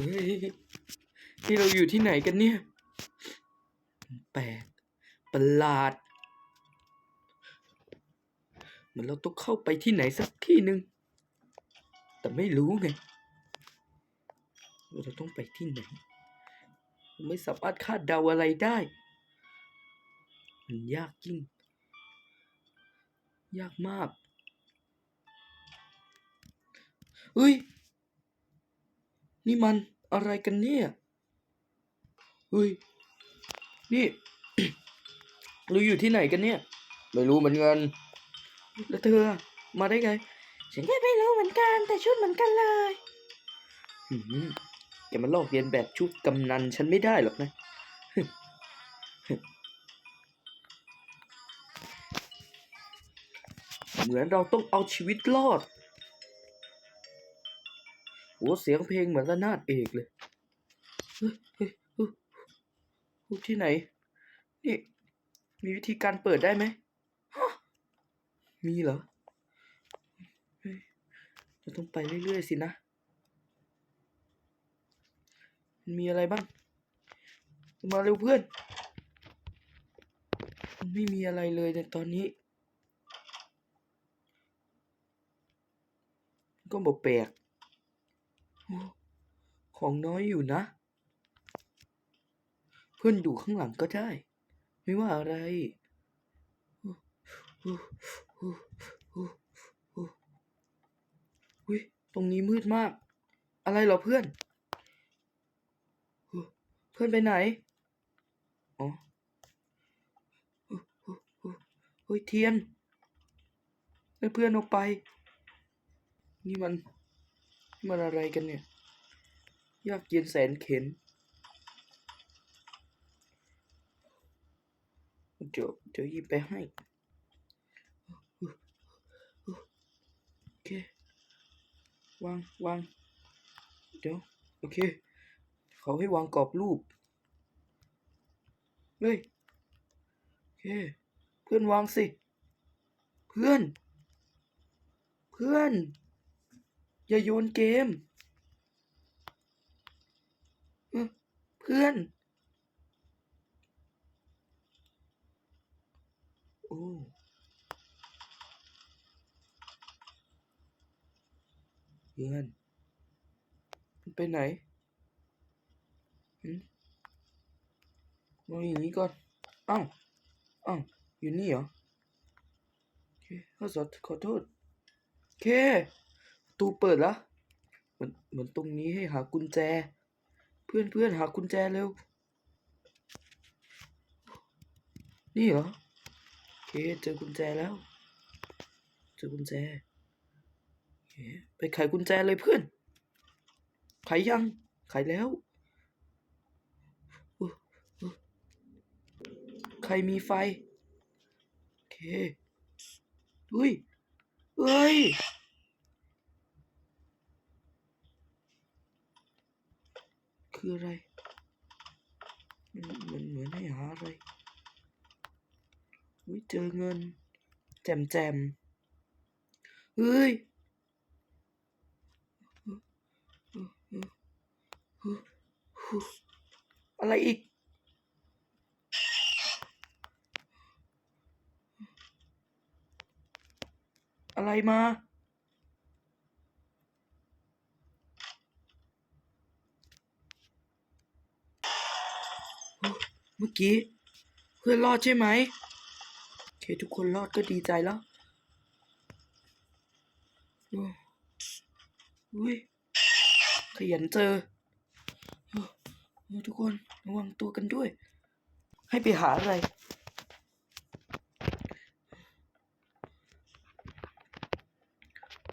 ฮ้ยนี่เราอยู่ที่ไหนกันเนี่ย แปลกประหลาด เหมือนเราต้องเข้าไปที่ไหนสักที่หนึ่ง แต่ไม่รู้ไง เราต้องไปที่ไหน ไม่สามารถคาดเดาอะไรได้ มันยากยิ่ง ยากมาก เฮ้ย นี่มันอะไรกันเนี่ยเฮ้ยนี่เราอยู่ที่ไหนกันเนี่ย ไม่รู้เหมือนกัน แล้วเธออะมาได้ไง ฉันก็ไม่รู้เหมือนกันแต่ชุดเหมือนกันเลยหืมแกมาลอกเรียนแบบชุดกำนันฉันไม่ได้หรอกนะ เหมือนเราต้องเอาชีวิตรอด โหเสียงเพลงเหมือนระนาดเอกเลยเฮ้ยเฮ้ยเฮ้ยเฮ้ยที่ไหน นี่ มีวิธีการเปิดได้ไหม มีเหรอเฮ้ยเราต้องไปเรื่อยๆสินะมันมีอะไรบ้าง มาเร็วเพื่อนมไม่มีอะไรเลยในตอนนี้ ก็บอกแปลก ของน้อยอยู่นะ เพื่อนอยู่ข้างหลังก็ได้ ไม่ว่าอะไรโอ้โอ้โอ้โอ้โอ้อุ๊ยตรงนี้มืดมาก อะไรเหรอเพื่อน เพื่อนไปไหน อ๋อโอ้โอ้โอ้เฮ้ยเทียนให้เพื่อนออกไป นี่มัน มันอะไรกันเนี่ย ยากเย็นแสนเข็นเดี๋ยวเดี๋ยวยิบไปให้โอเควางวางเดี๋ยวโอเค เขาให้วางกรอบรูป เฮ้ย โอเค เพื่อนวางสิ เพื่อน เพื่อน อย่าโยนเกม เพื่อน โอ้เพื่อนไปไหนหืมองอย่างนี้ก่อนอ้าวอ้าวอยู่นี่เหรอโอเคข้าสอขอโทษโอเค ตูเปิดแล้วเหมือนเหมือนตรงนี้ให้หากุญแจ เพื่อนเพื่อนหากุญแจเร็ว นี่เหรอโอเคเจอกุญแจแล้ว เจอกุญแจไปไขกุญแจเลยเพื่อน ไขยัง ไขแล้ว ใครมีไฟ โอเค อุ้ย เอ้ย คืออะไรมันมัน เหมือนให้หาอะไรอุ้ยเจอเงิน แจมแจมเฮ้ยอะไรอีก อะไรมา เมื่อกี้ เพื่อนรอดใช่ไหมโอเคทุกคนรอดก็ดีใจแล้วโอ้อุ้ยขยันเจอโอ้โอ้ทุกคนระวังตัวกันด้วย ให้ไปหาอะไร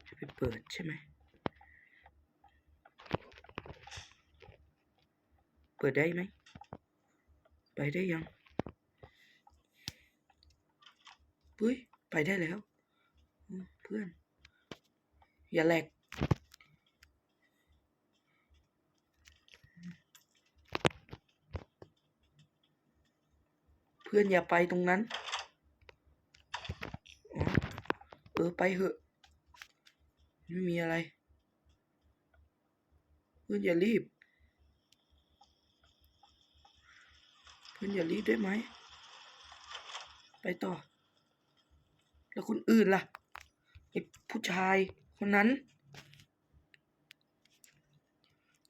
จะไปเปิดใช่ไหม เปิดได้ไหม ไปได้ยังเฮ้ยไปได้แล้ว เพื่อน อย่าแหลกเพื่อนอย่าไปตรงนั้น เออไปเหอะ ไม่มีอะไร เพื่อนอย่ารีบ เพื่อนอย่ารีบได้ไหม ไปต่อ แล้วคนอื่นล่ะไอ้ผู้ชายคนนั้น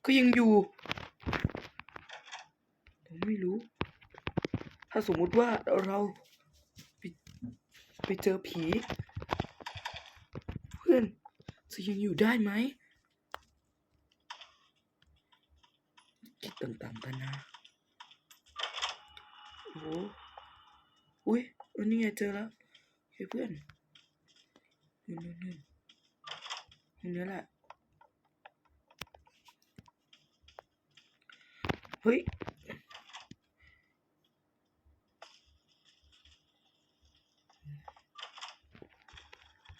ก็ยังอยู่ผมไม่รู้ ถ้าสมมุติว่าเราไปไปเจอผี เพื่อนจะยังอยู่ได้ไหมคิดต่างๆกันนะ อ้โหอุ้ยอันนี้ไงเจอแล้วเฮ้ยเพื่อนนู่นนู่นนู่นตรงนี้แหละ เฮ้ย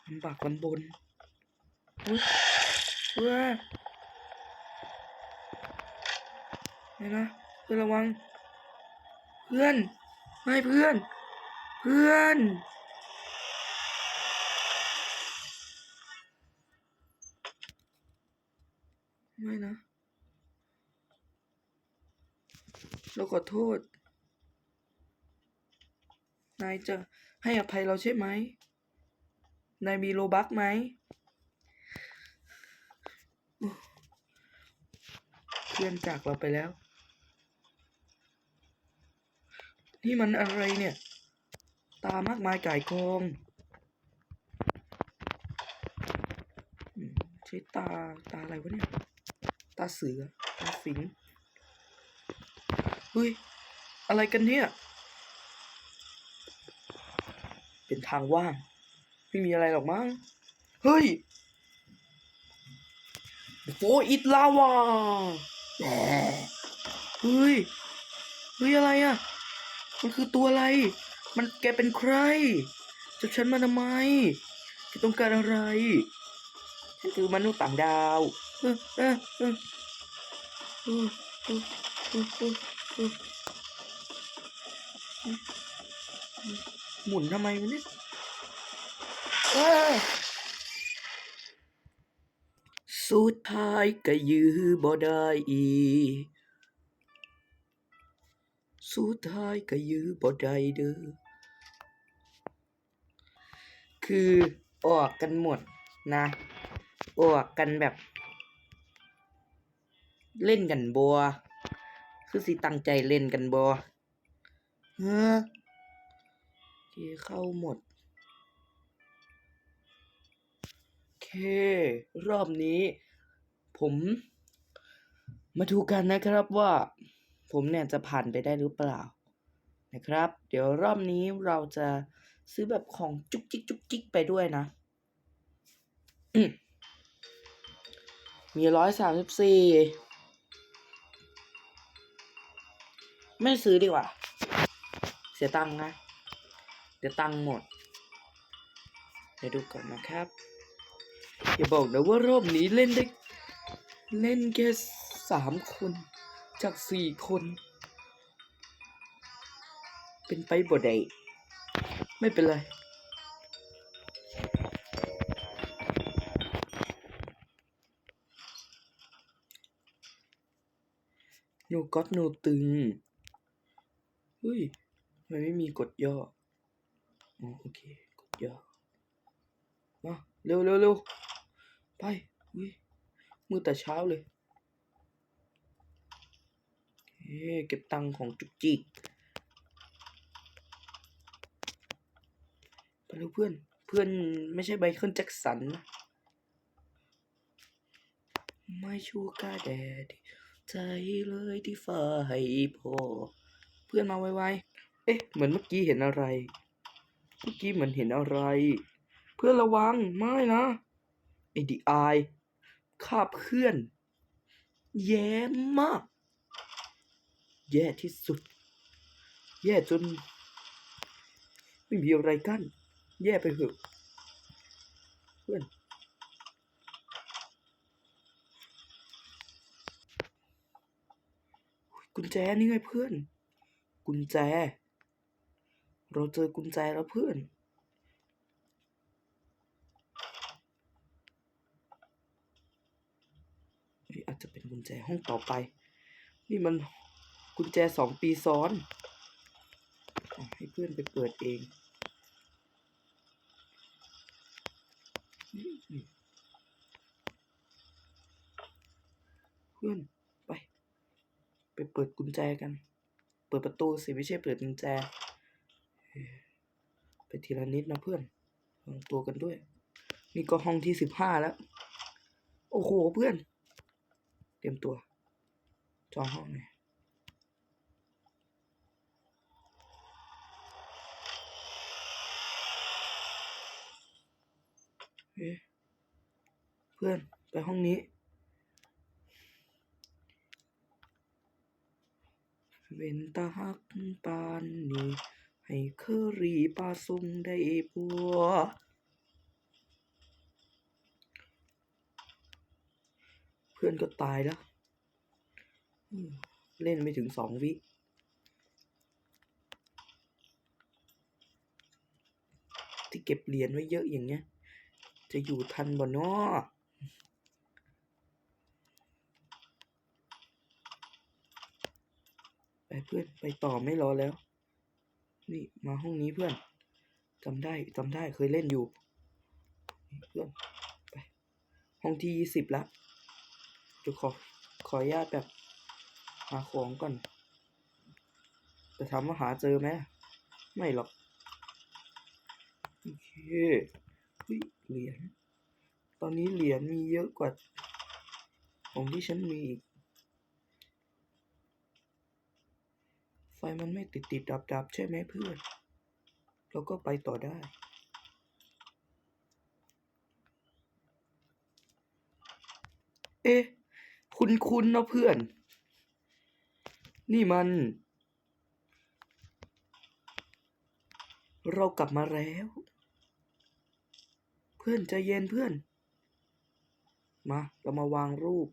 ลำบากลำบนเฮ้ยเพื่อนนะเพื่อระวัง เพื่อนไม่เพื่อน เพื่อนไม่นะ เราขอโทษ นายจะให้อภัยเราใช่ไหม นายมีโลบักไหม เพื่อนจากเราไปแล้ว นี่มันอะไรเนี่ย ตามากมายก่ายกองใช้ตาตาอะไรวะเนี่ย ตาเสือ ตาสิงห์เฮ้ย อะไรกันเนี่ย เป็นทางว่าง ไม่มีอะไรหรอกมั้ง เฮ้ยโฟอิตลาวาเฮ้ย เฮ้ย อะไรอะ มันคือตัวอะไร มันแกเป็นใครจับฉันมาทำไมแกต้องการอะไร ฉันคือมนุษย์ต่างดาวหมุนทำไมวะเนี่ยสุดท้ายก็ยื้อบ่ได้อีก สุดท้ายก็ยื้อบ่ได้เด้อ คือออกกันหมดนะ ออกกันแบบ เล่นกันบัว คือสิตั้งใจเล่นกันบัวเฮ้อเคเข้าหมดโอเครอบนี้ ผม มาดูกันนะครับว่า ผมเนี่ยจะผ่านไปได้หรือเปล่านะครับ เดี๋ยวรอบนี้เราจะซื้อแบบของจุกจิกจุกจิกไปด้วยนะมมีร้อยสามสิบสี่ไม่ซื้อดีกว่า เสียตังค์นะ เดี๋ยวตังค์หมด เดี๋ยวดูก่อนนะครับ อย่าบอกนะว่ารอบนี้เล่นได้ เล่นแค่สามคน จากสี่คน เป็นไปบ่ได้ไม่เป็นไร โนก็อตโนตึง เฮ้ยทำไมไม่มีกดย่ออ๋อโอเค กดย่อ มา เร็วเร็วเร็วไป อุ้ยมือแต่เช้าเลย เก็บตังค์ของจุกจิกไปเร็วเพื่อน เพื่อนไม่ใช่ไบเคิลแจ็คสันนะ ไม่ชูกาแดดใจเลยที่ฟ้าให้พอเพื่อนมาไวๆ เอ๊ะ เหมือนเมื่อกี้เห็นอะไร เมื่อกี้เหมือนเห็นอะไร เพื่อนระวัง ไม่นะไอดีไอฆ่าเพื่อน แย่มาก แย่ที่สุด แย่จน ไม่มีอะไรกั้น แย่ไปเถอะเพื่อนกุญแจนี่ไงเพื่อน กุญแจ เราเจอกุญแจแล้วเพื่อนนี่อาจจะเป็นกุญแจห้องต่อไป นี่มัน กุญแจสองปีซ้อนอให้เพื่อนไปเปิดเอง เพื่อนไป ไปเปิดกุญแจกัน เปิดประตูสิไม่ใช่เปิดกุญแจเอ่อไปทีละนิดนะเพื่อนวังตัวกันด้วย นี่ก็ห้องที่สิบห้าแล้ว โอ้โหเพื่อน เตรียมตัว จองห้องหน่ย เพื่อนไปห้องนี้เว้นตาหักปานนี้ให้เคอรีปลาซุงได้ปัวเพื่อนก็ตายแล้ว เล่นไม่ถึงสองวิที่เก็บเหรียญไว้เยอะอย่างเงี้ย จะอยู่ทันบ่เนอไปเพื่อนไปต่อไม่รอแล้ว นี่มาห้องนี้เพื่อนจำได้จำได้เคยเล่นอยู่ เพื่อนไปห้องที่ยี่สิบละจะขอขออนุญาตแบบหาของก่อน จะถามว่าหาเจอไหมไม่หรอก โอเค เหรียญ ตอนนี้เหรียญมีเยอะกว่า ของที่ฉันมีอีก ไฟมันไม่ติดติดดับดับใช่ไหมเพื่อน เราก็ไปต่อได้ เอ๊ะ คุณคุณนะเพื่อน นี่มันเรากลับมาแล้ว พื่อนใจเย็นเพื่อน มา เรามาวางรูป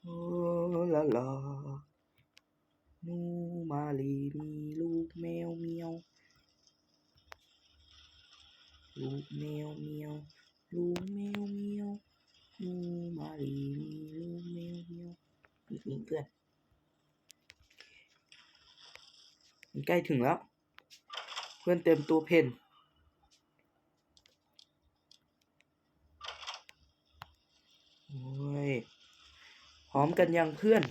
โอ้ลาลานูมาลีมีลูกแมวเมียว ลูกแมวเมียว ลูกแมวเมียวนูมาลีมีลูกแมวเมียวอีกนิดเพื่อนใกล้ถึงแล้ว เพื่อนเต็มตัวเพนโอ้ยพร้อมกันยังเพื่อน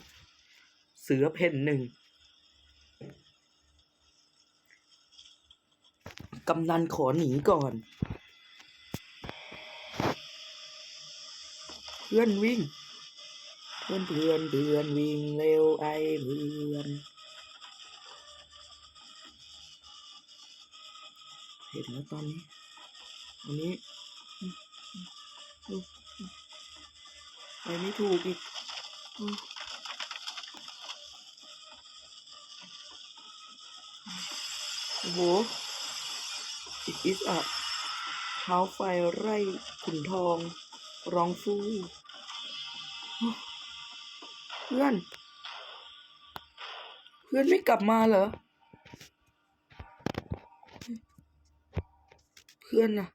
เสือเพนหนึ่งกำนันขอหนีก่อน เพื่อนวิ่ง เพื่อนเพื่อนเพื่อนวิ่งเร็วไอเพื่อน เห็นแล้วตอนนี้ตอนนี้อืมอืมอืมอืมไปไม่ถูกอีกอืมโอ้โห it is a เท้าไฟไร่ขุนทอง ร้องฟูเพื่อน เพื่อนไม่กลับมาเหรอ พื่อนน่ะ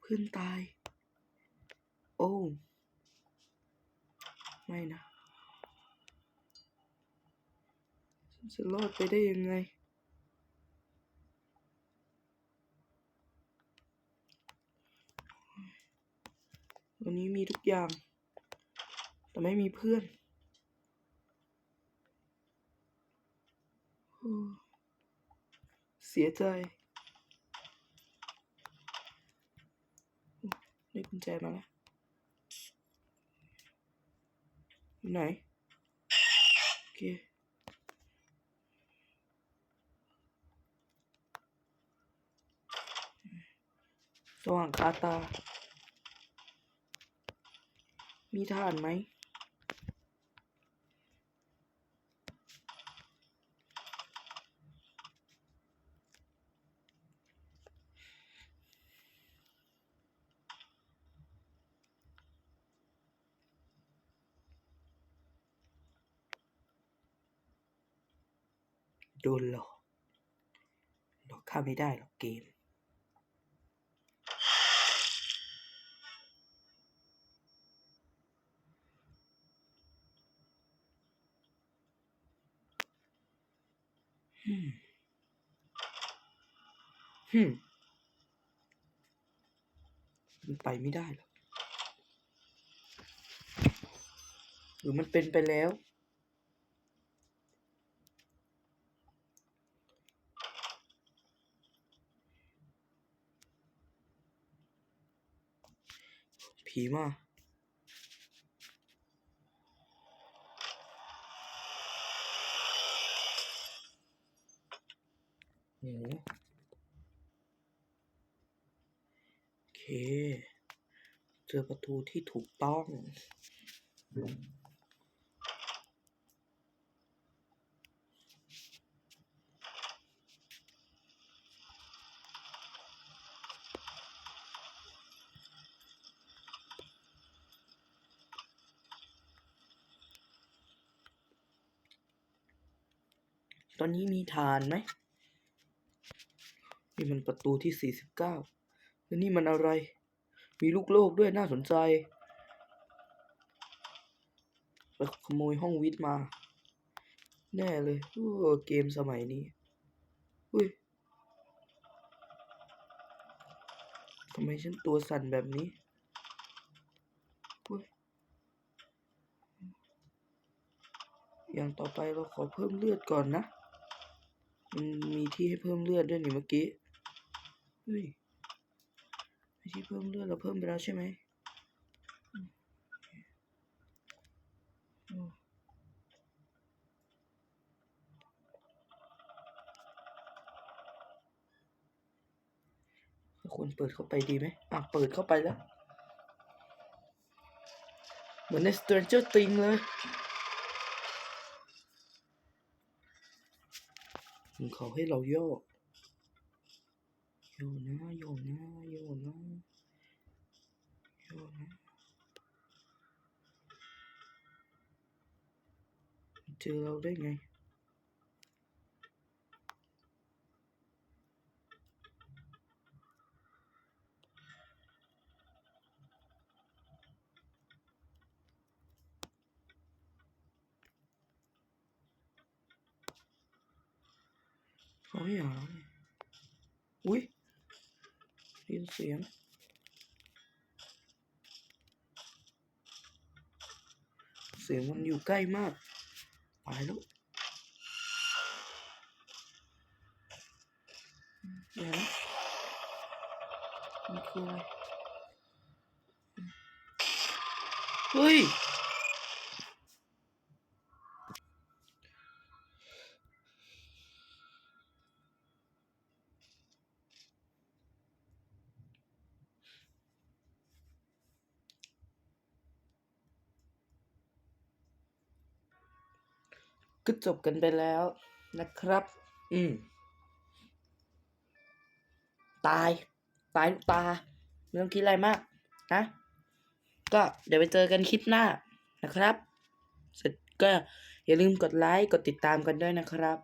เพื่อนตาย โอ้ไม่นะฉันจะรอดไปได้ยังไง วันนี้มีทุกอย่าง แต่ไม่มีเพื่อนโอ้ เสียใจได้กุญแจมาแล้วไหนโอเคสว่างคาตา มีทหานไหม โดนหลอกหลอกข้าไม่ได้หรอกเกมฮึม Hmm. มันไปไม่ได้หรอกหรือมันเป็นไปแล้ว ผีมาโอ้โอเค เจอประตูที่ถูกต้อง อนนี้มีฐานไหมนี่มันประตูที่สี่สิบเก้าแล้วนี่มันอะไร มีลูกโลกด้วยน่าสนใจไปขโมยห้องวิทย์มา แน่เลยโอ้เกมสมัยนี้อุ้ยทำไมฉันตัวสั่นแบบนี้อุ้ยอย่างต่อไปเราขอเพิ่มเลือดก่อนนะ มันมีที่ให้เพิ่มเลือดด้วยนี่เมื่อกี้เฮ้ยมีที่เพิ่มเลือดเราเพิ่มไปแล้วใช่ไหมอืมอืมควรเปิดเข้าไปดีไหมอะ เปิดเข้าไปแล้ว เหมือนใน Stranger Things เลย มันเขาให้เราย่อโยนนะโยนนะโยนนะโยนะเจอเราได้ไง เขาไม่หาเราเลยอุ้ยได้ยินเสียง เสียงมันอยู่ใกล้มากตายแล้วเดี๋ยวนะมันคืออะไรเฮ้ย ก็จบกันไปแล้วนะครับ อืม ตาย ตายลูกตา ไม่ต้องคิดอะไรมาก นะ ก็เดี๋ยวไปเจอกันคลิปหน้านะครับ เสร็จก็อย่าลืมกดไลค์ กดติดตามกันด้วยนะครับ